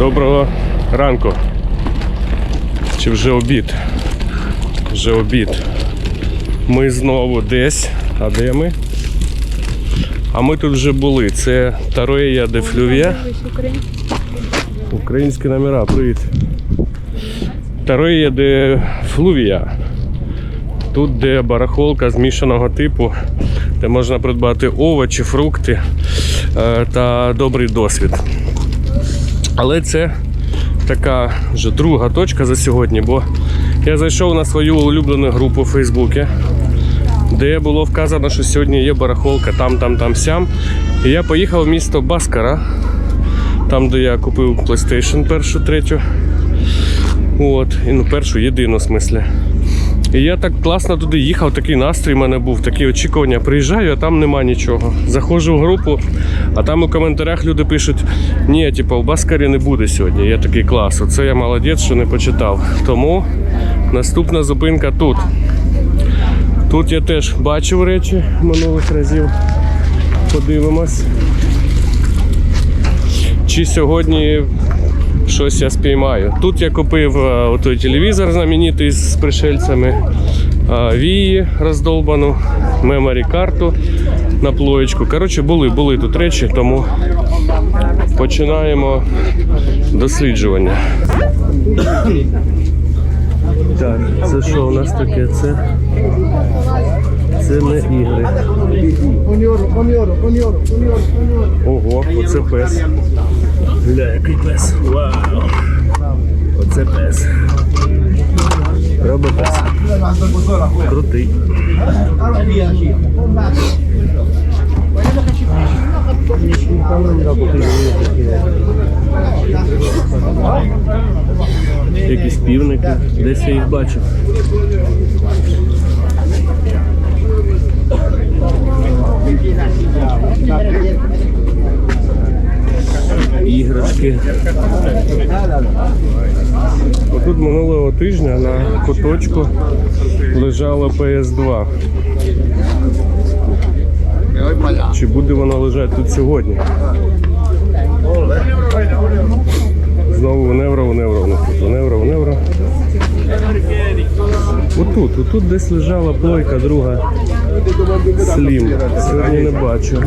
Доброго ранку. Чи вже обід? Вже обід. Ми знову десь. А де ми? А ми тут вже були. Це Тароя де Флювія. Українські номера, привіт. Тароя де Флувія. Тут, де барахолка змішаного типу, де можна придбати овочі, фрукти е, та добрий досвід. Але це така вже друга точка за сьогодні, бо я зайшов на свою улюблену групу у Фейсбуці, де було вказано, що сьогодні є барахолка там, там, там, сям. І я поїхав в місто Баскара, там, де я купив PlayStation першу, третю. От, і ну першу, єдину в смислі. І я так класно туди їхав, такий настрій в мене був, такі очікування. Приїжджаю, а там нема нічого. Заходжу в групу, а там у коментарях люди пишуть: ні, типу, в Баскарі не буде сьогодні. Я такий клас. Оце я молодець, що не почитав. Тому наступна зупинка тут. Тут я теж бачив речі минулих разів. Подивимось. Чи сьогодні щось я спіймаю. Тут я купив е, отой телевізор знаменитий з пришельцями, е, вії роздолбану, меморі карту на плоєчку. Коротше, були, були тут речі, тому починаємо досліджування. Так, це що у нас таке? Це, це не ігри. Ого, оце пес. Гля, який пес. Вау. Оце пес. Робить пес. Крутий. Якісь півники. Десь я їх бачив. Іграшки. Отут минулого тижня на куточку лежала PS2. Чи буде вона лежати тут сьогодні? Знову в невро, в невро, в невро, в невро. Отут, отут десь лежала плойка друга Слім. Сьогодні не бачу.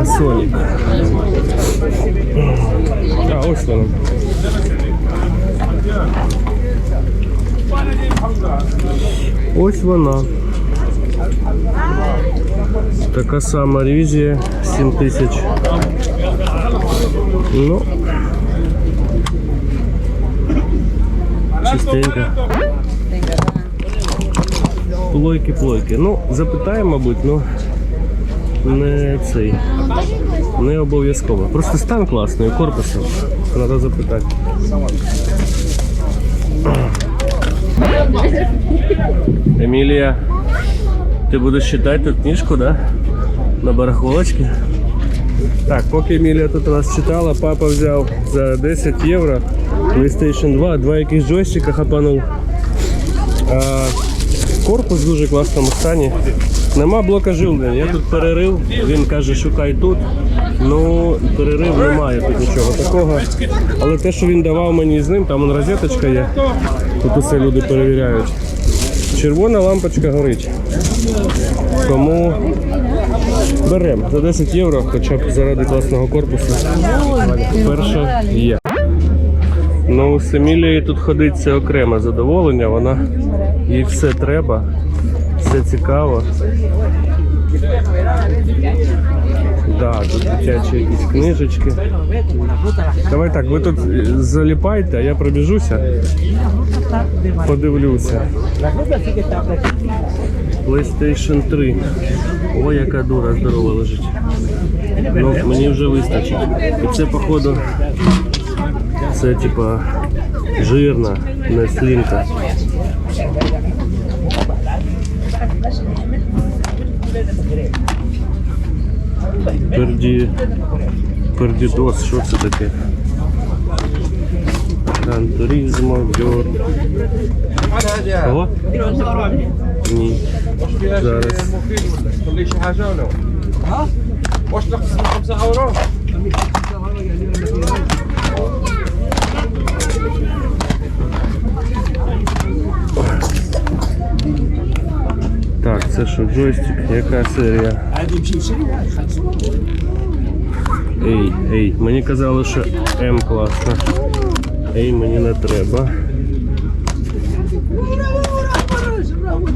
Panasonic. А, ось вона. Ось вона. Така сама ревізія 7 тисяч. Ну. Чистенька. Плойки, плойки. Ну, запитаємо, мабуть, ну не цей. Не обов'язково. Просто стан класний, корпусом. Треба запитати. Емілія, ти будеш читати тут книжку, да? На барахолочці? Так, поки Емілія тут у нас читала, папа взяв за 10 євро PlayStation 2, два якісь джойстика хапанув. А, корпус в дуже класному стані. Нема блока живлення. Я тут перерив, він каже, шукай тут. Ну, перерив немає тут нічого такого. Але те, що він давав мені з ним, там вон розеточка є. Тут усе люди перевіряють. Червона лампочка горить. Тому беремо за 10 євро, хоча б заради класного корпусу. Перша є. Ну, з тут ходить це окреме задоволення, вона їй все треба, все цікаво. Да, тут дитячі якісь книжечки. Давай так, ви тут заліпайте, а я пробіжуся, подивлюся. PlayStation 3. Ой, яка дура здорова лежить. Ну, мені вже вистачить. І це, походу, це типа жирна, не слінка. Перді... Пердідос, що це таке? Гран Туризмо, Бьор. Кого? Ні. Зараз. Так, це що, джойстик? Яка серія? Ей, ей, мені казали, що М класна. Ей, мені не треба.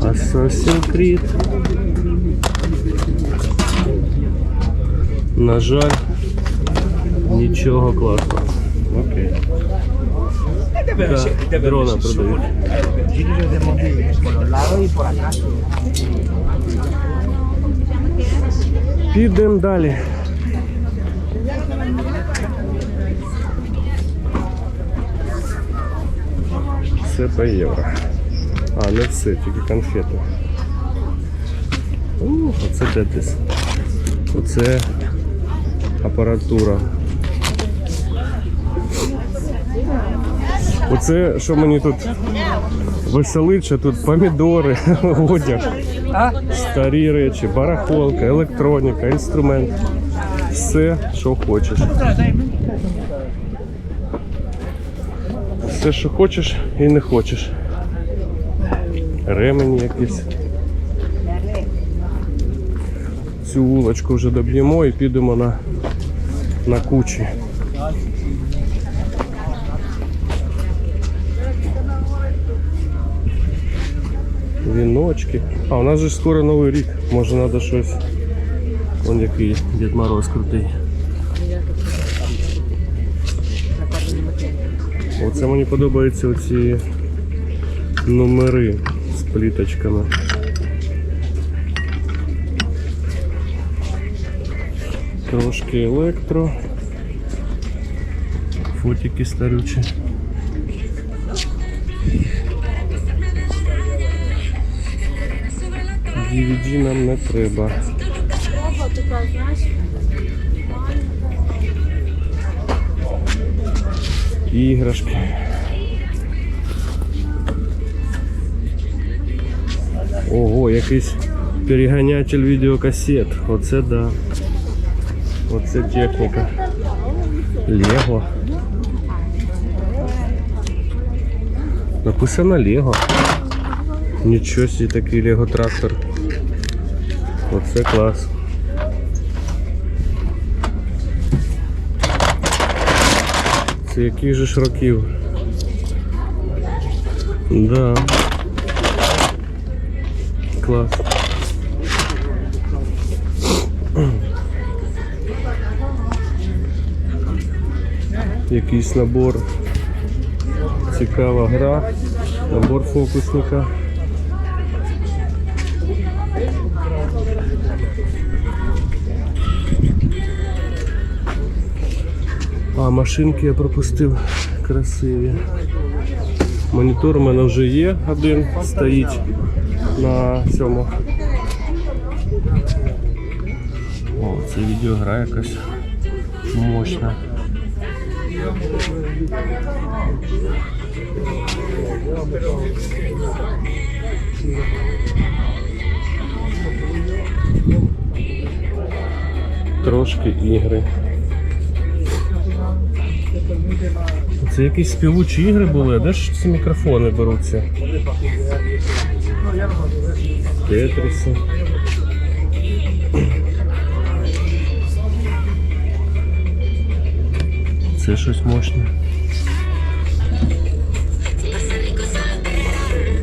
Assassin's Creed. На жаль, нічого класного. Окей. Да, дрона продають. Підемо далі. Все по євро. А, не все, тільки конфети. У, оце тетис. Оце апаратура. Оце, що мені тут веселить, що тут помідори, одяг, старі речі, барахолка, електроніка, інструмент. Все, що хочеш. Все, що хочеш і не хочеш. Ремені якісь. Цю вулочку вже доб'ємо і підемо на, на кучі. Віночки. А, у нас же скоро Новий рік. Може треба щось. Вон який Дід Мороз крутий. Оце мені подобаються оці номери з пліточками. Трошки електро. Фотики старючі. DVD нам не треба. Іграшки. Ого, якийсь переганятель відеокасет. Оце да. Оце техніка. Лего. Написано Лего. Нічого собі такий Лего трактор. Оце клас. Це яких же ж років? Да. Клас. Якийсь набор. Цікава гра. Набор фокусника. А, машинки я пропустив красиві. Монітор у мене вже є один, стоїть на цьому. О, це відеогра якась мощна. Трошки ігри. Це якісь співучі ігри були, а де ж ці мікрофони беруться? Тетріси. Це щось мощне.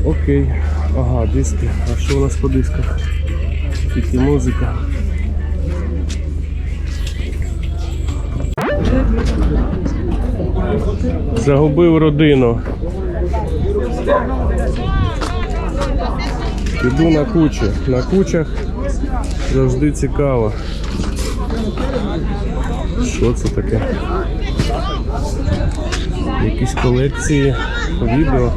Окей. Ага, диски. А що у нас по дисках? Тільки музика. Загубив родину. Іду на кучі. На кучах завжди цікаво. Що це таке? Якісь колекції відео.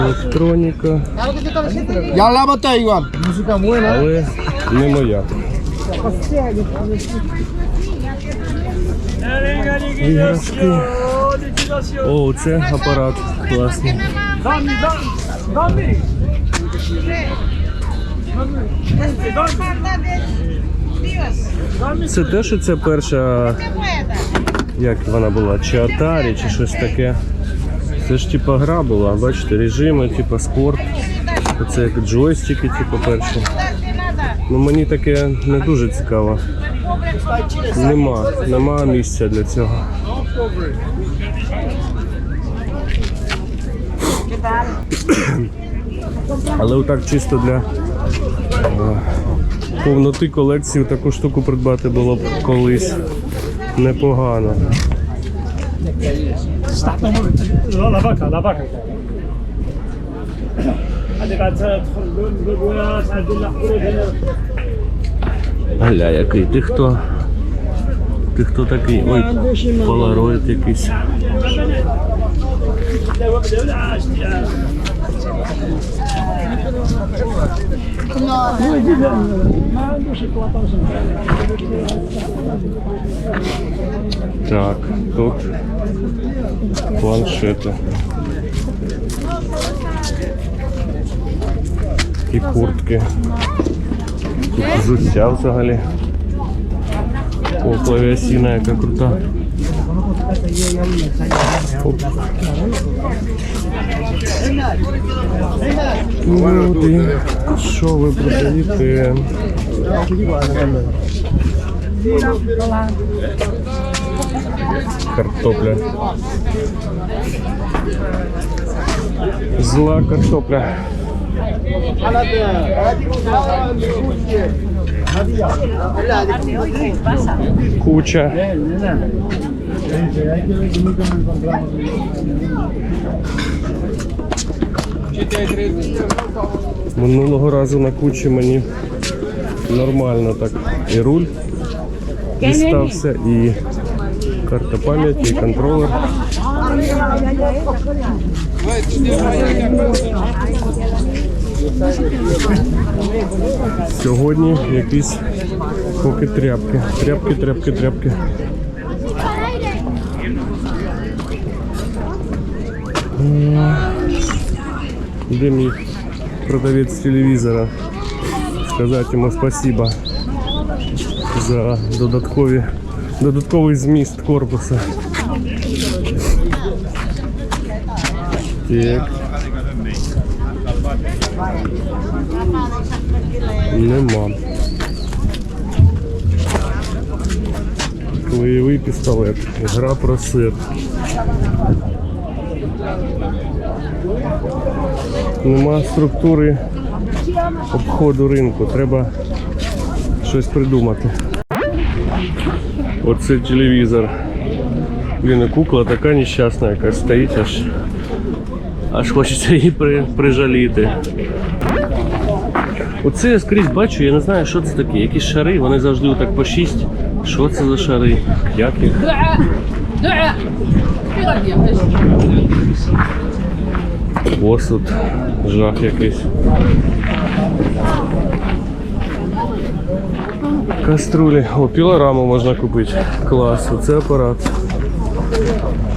Електроніка, la botella igual. Música але не моя. Іграшки. О, це апарат класний. Це те, що це перша. Як вона була? Чи Atari, чи щось таке. Це ж типа гра була, бачите, режими, типа спорт. Оце як джойстики, типу, перші. Ну Мені таке не дуже цікаво. Нема, нема місця для цього. Але отак чисто для е, повноти колекції таку штуку придбати було б колись непогано. Лавака, ну, лавака. vaca, la vaca. هذه قاعد تدخل بالبويا تعدل الحروف هنا Аля, який? Ти хто? Ти хто такий? Ой, полароїд якийсь. Так, тут планшети. І куртки. Тут взуття взагалі. О, клавіасіна яка крута. Люди, що ви продаєте? Картопля. Зла картопля. Куча. Минулого разу на кучі мені нормально так і руль дістався, і карта пам'яті, і контролер. Сьогодні якісь поки тряпки. Тряпки, тряпки, тряпки. Де мій продавець телевізора? Сказати йому спасибо за додаткові, додатковий зміст корпуса. Так. Нема. Клеєвий пістолет. Гра про сир. Нема структури обходу ринку. Треба щось придумати. Оце телевізор. Блін, кукла така нещасна, яка стоїть аж. Аж хочеться її при, прижаліти. Оце я скрізь бачу, я не знаю, що це таке. Якісь шари, вони завжди отак по шість. Що це за шари? Як їх? Посуд, жах якийсь. Каструлі. О, пілораму можна купити. Клас, оце апарат.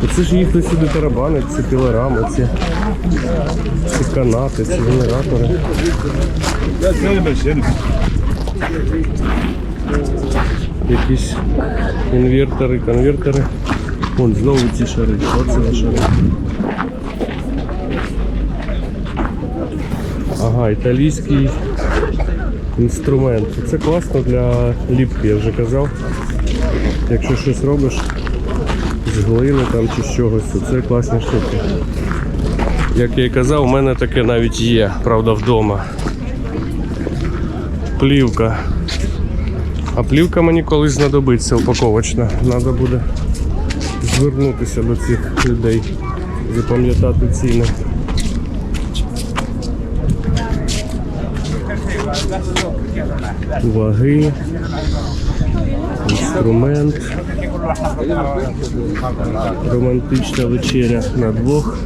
Оце ж їх сюди тарабанить, ці пілорами, ці, ці канати, ці генератори. Якісь інвертори, конвертори. Вон знову ці шари. Що це за шари? Ага, італійський інструмент. Це класно для ліпки, я вже казав. Якщо щось робиш з глини там чи з чогось, це класні штуки. Як я і казав, у мене таке навіть є, правда, вдома. Плівка. А плівка мені колись знадобиться упаковочна. Треба буде звернутися до цих людей, запам'ятати ціни. Ваги, інструмент, романтична вечеря на двох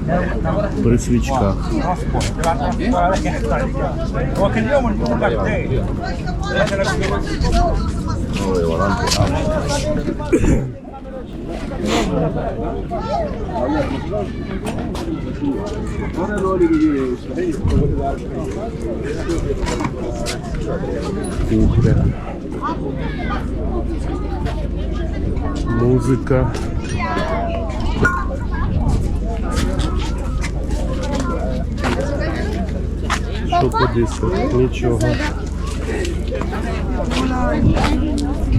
при свічках. Кухня. Музика. Що по диску? Нічого.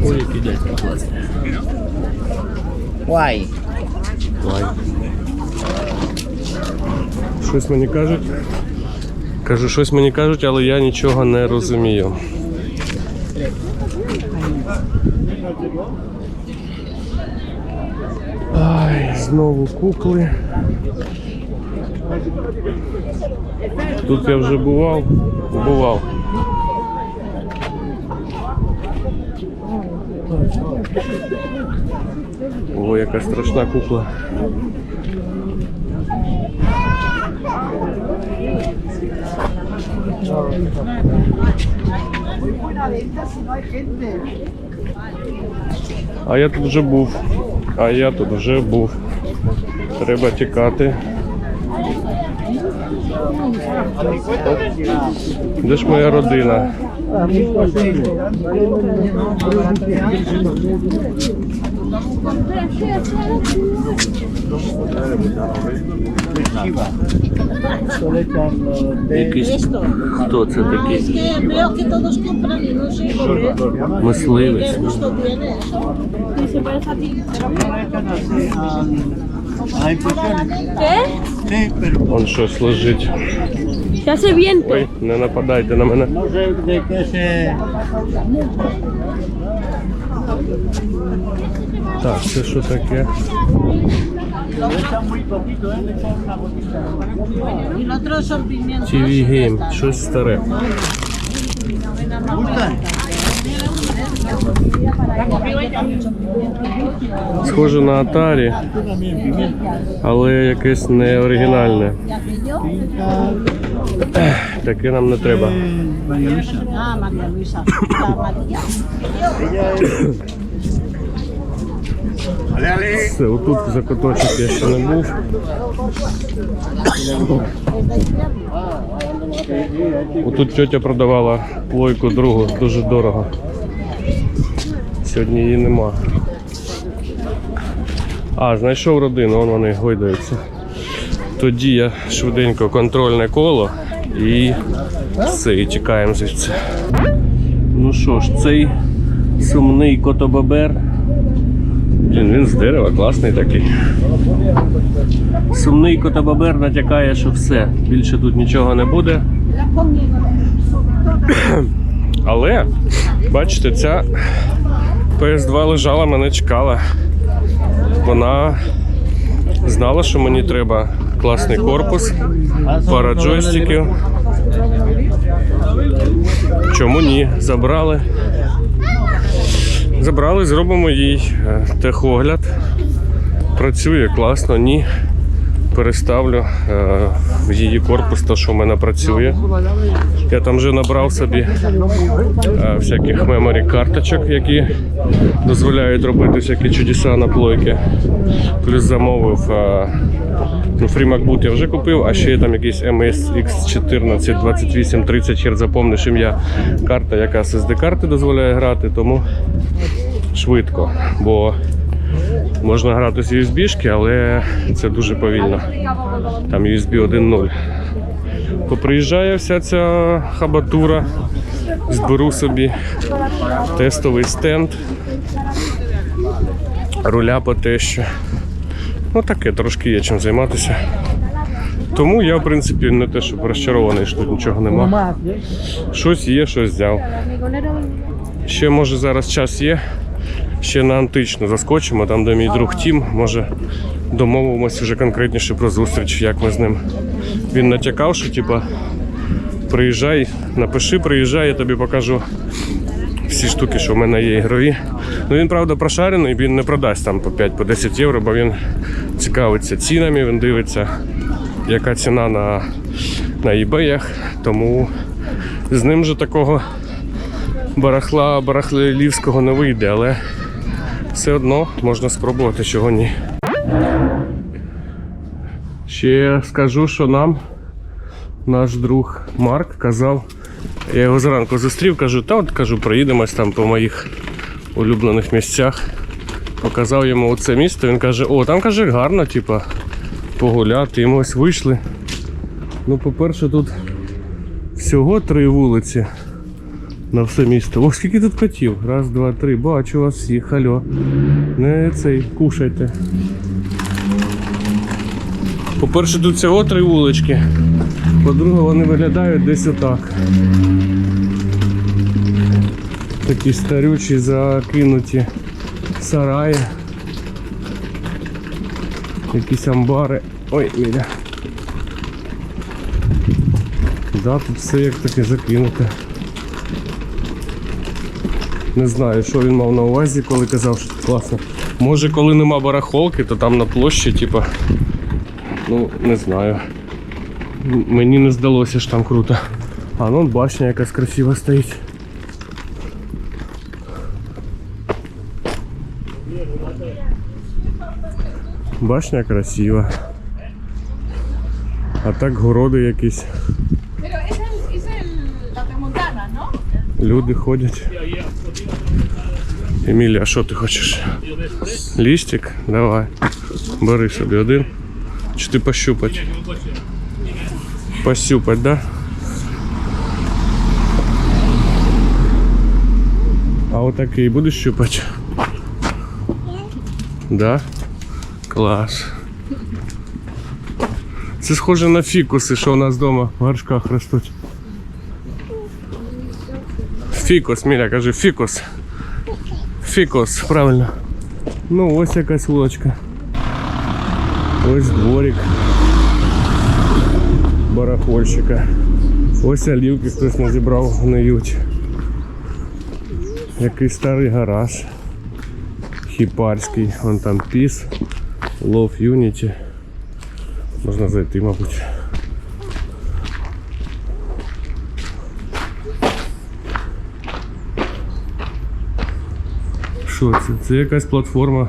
Ой, який дядько класний. Why? Лай. Щось мені кажуть. Кажу, щось мені кажуть, але я нічого не розумію. Знову кукли. Тут я вже бував. Бував. О, яка страшна кукла. А я тут вже був. А я тут вже був. Треба тікати. Де ж моя родина? Якийсь хто це такий? Мисливець. Se parece a ti. ¿Qué? Он щось лежить. Se hace viento. Ой, не нападайте на мене. De qué se... Так, це що таке? TV Game, щось старе. Схоже на Atari, але якесь не оригінальне. Таке нам не треба. Все, отут закоточок я ще не був. Отут тетя продавала плойку другу дуже дорого. Сьогодні її нема. А, знайшов родину, вон вони гойдаються. Тоді я швиденько контрольне коло і все, і тікаємо звідси. Ну що ж, цей сумний котобабер. Блін, він з дерева класний такий. Сумний котобабер натякає, що все. Більше тут нічого не буде. Але, бачите, ця PS2 лежала, мене чекала. Вона знала, що мені треба класний корпус, пара джойстиків. Чому ні? Забрали. Забрали, зробимо їй е, техогляд. Працює класно, ні. Переставлю е, в її корпус, то, що в мене працює. Я там вже набрав собі е, всяких меморі карточок, які дозволяють робити всякі чудеса на плойки. Плюс замовив ну, FreeMacBook я вже купив, а ще є там якийсь MSX 14 28 30 хер запомниш ім'я карта, яка з SD-карти дозволяє грати, тому швидко. Бо можна грати з USB-шки, але це дуже повільно. Там USB 1.0. Поприїжджає вся ця хабатура, зберу собі тестовий стенд, руля по те, що. Ну таке, трошки є чим займатися. Тому я, в принципі, не те, щоб розчарований, що тут нічого нема. Щось є, щось взяв. Ще може зараз час є. Ще на античну заскочимо, там де мій друг Тім. Може домовимося вже конкретніше про зустріч, як ми з ним. Він натякав, що типа приїжджай, напиши, приїжджай, я тобі покажу всі штуки, що в мене є ігрові. Ну він, правда, прошарений, він не продасть там по 5-10 євро, бо він цікавиться цінами, він дивиться, яка ціна на, на eBay, тому з ним же такого барахла барахлівського не вийде, але все одно можна спробувати, чого ні. Ще скажу, що нам наш друг Марк казав, я його зранку зустрів, кажу, та от кажу, проїдемось там по моїх улюблених місцях. Показав йому це місто, він каже, о, там каже гарно, типа, погуляти. І ми ось вийшли. Ну, по-перше, тут всього три вулиці на все місто. О, скільки тут котів? Раз, два, три. Бачу вас всіх, алло. Не цей, кушайте. По-перше, тут всього три вулички. По-друге, вони виглядають десь отак. Такі старючі, закинуті сараї. Якісь амбари. Ой, Міля. Да, тут все як таке закинуте. Не знаю, що він мав на увазі, коли казав, що тут класно. Може, коли нема барахолки, то там на площі, типа. Ну, не знаю. Мені не здалося, що там круто. А ну башня якась красива стоїть. Башня красива. А так городи якісь. Люди ходять. Емілія, а що ти хочеш? Лістик? Давай. Бери собі один. Чи ти пощупать? Пощупать, да? А отакий будеш щупати? Да? Клас. Це схоже на фікуси, що у нас вдома в горшках ростуть. Фікус, Міля, кажи, фікус. Фікус, правильно. Ну, ось якась вулочка. Ось дворик Барахольщика. Ось олівки хтось не зібрав, гниють. Якийсь старий гараж. Хіпарський, вон там піс. Love Unity. Можна зайти, мабуть. Що це? Це якась платформа.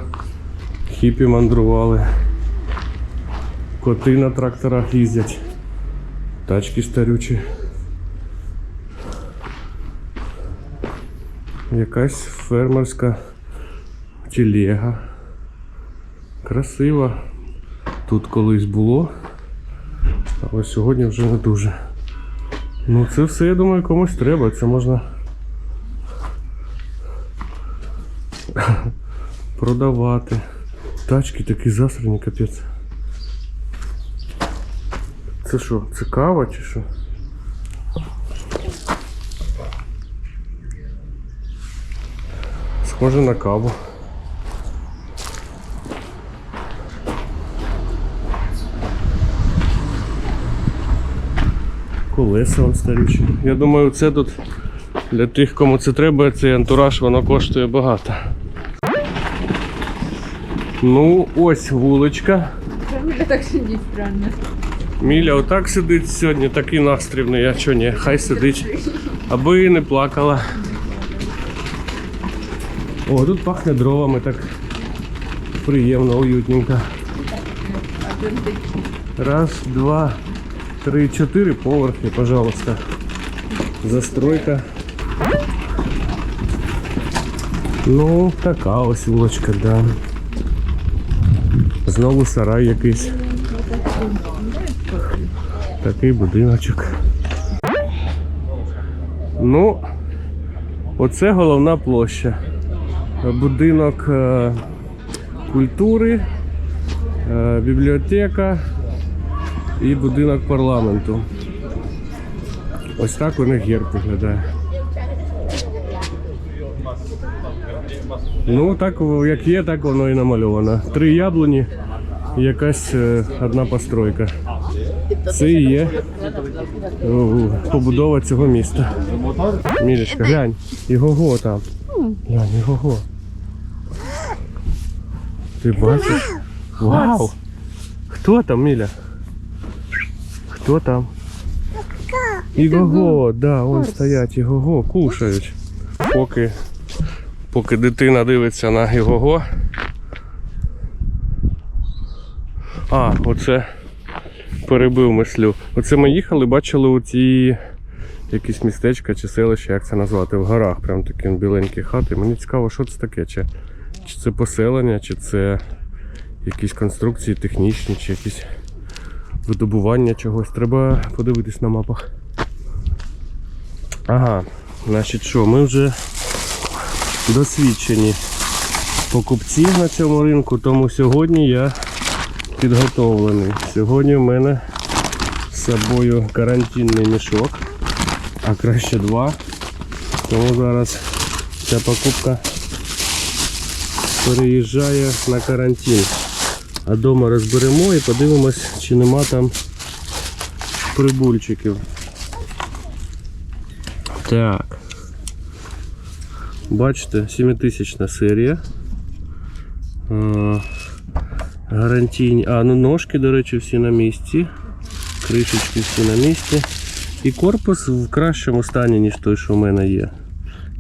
Хіпі мандрували. Коти на тракторах їздять. Тачки старючі. Якась фермерська телега. Красиво. Тут колись було. Але сьогодні вже не дуже. Ну це все, я думаю, комусь треба. Це можна продавати. Тачки такі засрані, капець. Це що, це кава чи що? Схоже на каву. Колеса вон старючі. Я думаю, це тут для тих, кому це треба, цей антураж, воно коштує багато. Ну, ось вуличка. Миля так сидит странно. Міля отак сидить сьогодні, такий настрівний, а чого ні, хай сидить. Аби не плакала. О, тут пахне дровами так приємно, уютненько. Раз, два, три, чотири поверхи, пожалуйста. Застройка. Ну, така ось вулочка, да. Знову сарай якийсь. Такий будиночок. Ну, оце головна площа. Будинок е, культури, е, бібліотека і будинок парламенту. Ось так у них герб виглядає. Ну, так як є, так воно і намальовано. Три яблуні і якась е, одна постройка. Це і є побудова цього міста. Мілечка, глянь, його го там. Глянь, його. го. Ти бачиш? Вау! Хто там, Міля? Хто там? Ігого, да, вон стоять, ігого, кушають. Поки Поки дитина дивиться на його. А, оце перебив мислю. Оце ми їхали, бачили оці якісь містечка чи селище, як це назвати, в горах. Прям такі біленькі хати. Мені цікаво, що це таке. Чи, чи це поселення, чи це якісь конструкції технічні, чи якісь видобування чогось. Треба подивитись на мапах. Ага, значить що, ми вже досвідчені покупці на цьому ринку, тому сьогодні я підготовлений. Сьогодні в мене з собою карантинний мішок, а краще два. Тому зараз ця покупка переїжджає на карантин. А вдома розберемо і подивимось, чи нема там прибульчиків. Так. Бачите, 7000 серія. Гарантійні. А, ну ножки, до речі, всі на місці. Кришечки всі на місці. І корпус в кращому стані, ніж той, що в мене є.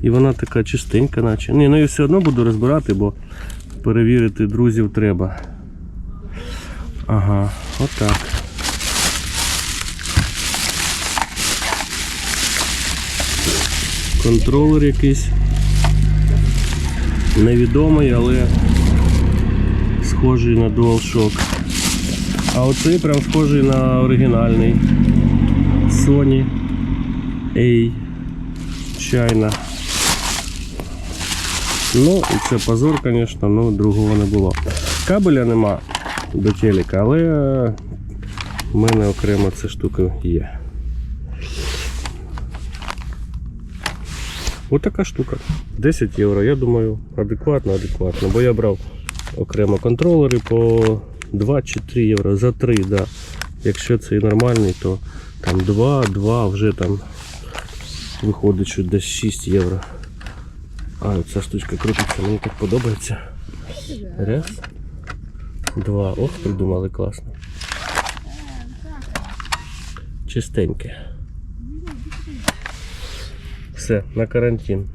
І вона така чистенька, наче. Ні, ну я все одно буду розбирати, бо перевірити друзів треба. Ага, отак. Контролер якийсь. Невідомий, але схожий на DualShock. А оцей прям схожий на оригінальний. Sony A China. Ну, і це позор, звісно, ну другого не було. Кабеля нема до телека, але е, в мене окремо ця штука є. Ось така штука. 10 євро, я думаю, адекватно, адекватно. Бо я брав окремо контролери по 2 чи 3 євро за 3, да. Якщо це нормальний, то там 2, 2 вже там виходить, що десь 6 євро. А, ця штучка крутиться, мені так подобається. Раз. Два. Ох, придумали класно. Чистеньке. Все, на карантин.